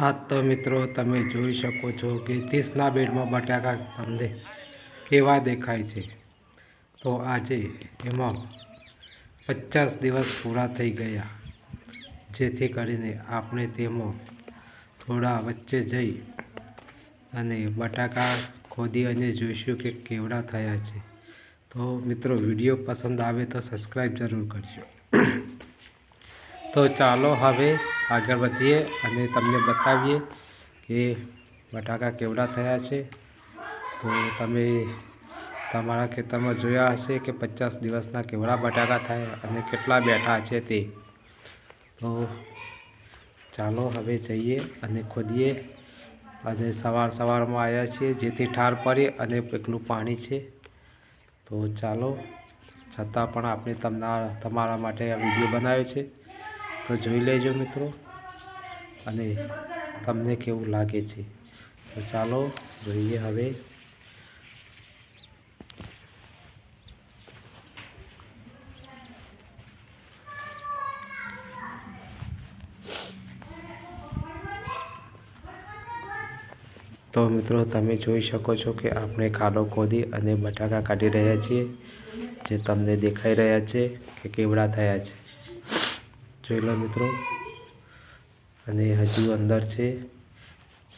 આ તો મિત્રો તમે જોઈ શકો છો કે ત્રીસના બેડમાં બટાકા તમને કેવા દેખાય છે. તો આજે એમાં પચાસ દિવસ પૂરા થઈ ગયા, જેથી કરીને આપણે તેમાં થોડા વચ્ચે જઈ અને બટાકા ખોદી અને જોઈશું કે કેવડા થયા છે. તો મિત્રો, વીડિયો પસંદ આવે તો સબસ્ક્રાઈબ જરૂર કરજો. તો ચાલો હવે આગળ વધીએ અને તમને બતાવીએ કે બટાકા કેવડા થયા છે. તો તમે તમારા ખેતરમાં જોયા હશે કે પચાસ દિવસના કેવડા બટાકા થયા અને કેટલા બેઠા છે તે. તો ચાલો હવે જઈએ અને ખોદીએ. અને સવાર સવારમાં આવ્યા છીએ, જેથી ઠાર પડે અને એકલું પાણી છે. તો ચાલો, છતાં પણ આપણે તમને તમારા માટે આ વીડિયો બનાવ્યો છે. તો જોઈ લેજો મિત્રો. અને તમને કેવું લાગે છે? તો ચાલો જોઈએ હવે. તો મિત્રો, તમે જોઈ શકો છો કે આપણે ખાડો ખોદી અને બટાકા કાઢી રહ્યા છીએ. જે તમને દેખાઈ રહ્યા છે કે કેવડા થયા છે. જોઈ લો મિત્રો. અને હજુ અંદર છે.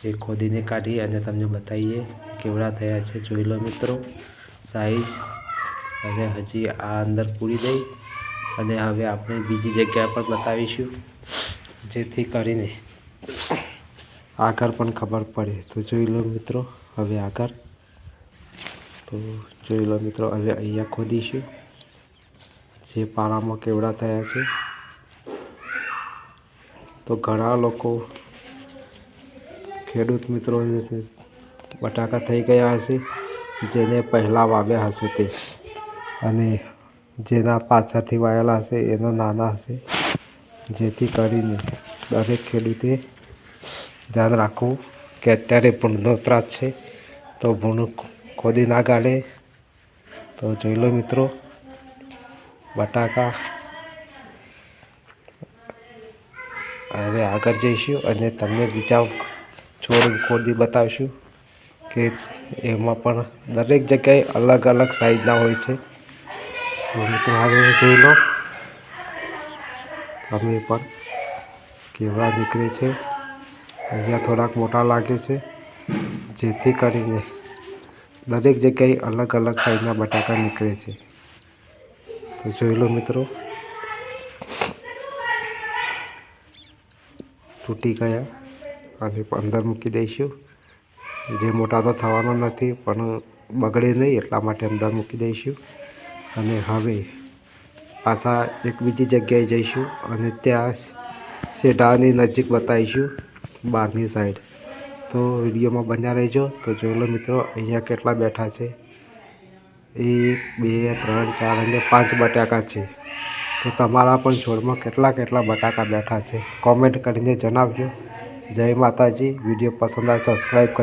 જે ખોદીને કાઢી અને તમને બતાવીએ કેવડા થયા છે. જોઈ લો મિત્રો સાઈઝ અને હજી આ અંદર પૂરી દઈ અને હવે આપણે બીજી જગ્યા પર બતાવીશું. જેથી કરીને આગળ પણ ખબર પડે. તો જોઈ લો મિત્રો, હવે આગળ. તો જોઈ લો મિત્રો, હવે અહીંયા ખોદીશું. જે પારામાં કેવડા થયા છે. તો ઘણા લોકો ખેડૂત મિત્રો બટાકા થઈ ગયા હશે, જેને પહેલાં વાવ્યા હશે તે. અને જેના પાછળથી વાયેલા હશે, એનો નાના હશે. જેથી કરીને દરેક ખેડૂતે ધ્યાન રાખવું કે અત્યારે ભૂંડનો ત્રાસ છે, તો ભૂંડ ખોદી ના કાઢે. તો જોઈ લો મિત્રો, બટાકા હવે આગળ જઈશું અને તમને બીજા છોડ ખોદી બતાવીશું કે એમાં પણ દરેક જગ્યાએ અલગ અલગ સાઈઝના હોય છે. હવે જોઈ લો તમે પણ કેવા નીકળે છે. અહીંયા થોડાક મોટા લાગે છે. જેથી કરીને દરેક જગ્યાએ અલગ અલગ સાઈઝના બટાકા નીકળે છે. તો જોઈ લો મિત્રો. તૂટી ગયા. અને અંદર મૂકી દઈશું. જે મોટા તો થવાનો નથી, પણ બગડે નહીં એટલા માટે અંદર મૂકી દઈશું. અને હવે પાછા એક બીજી જગ્યાએ જઈશું અને ત્યાં સેઢાની નજીક બતાવીશું, બહારની સાઈડ તો વિડીયોમાં બન્યા રહેજો. તો જોઈ લો મિત્રો, અહીંયા કેટલા બેઠા છે. એક, બે, ત્રણ, ચાર અને પાંચ બટાકા છે. તો તમારા પણ છોડમાં કેટલા કેટલા બટાકા બેઠા છે. કોમેન્ટ કરીને જણાવજો. જય માતાજી. વીડિયો પસંદ આવે સબસ્ક્રાઈબ કરી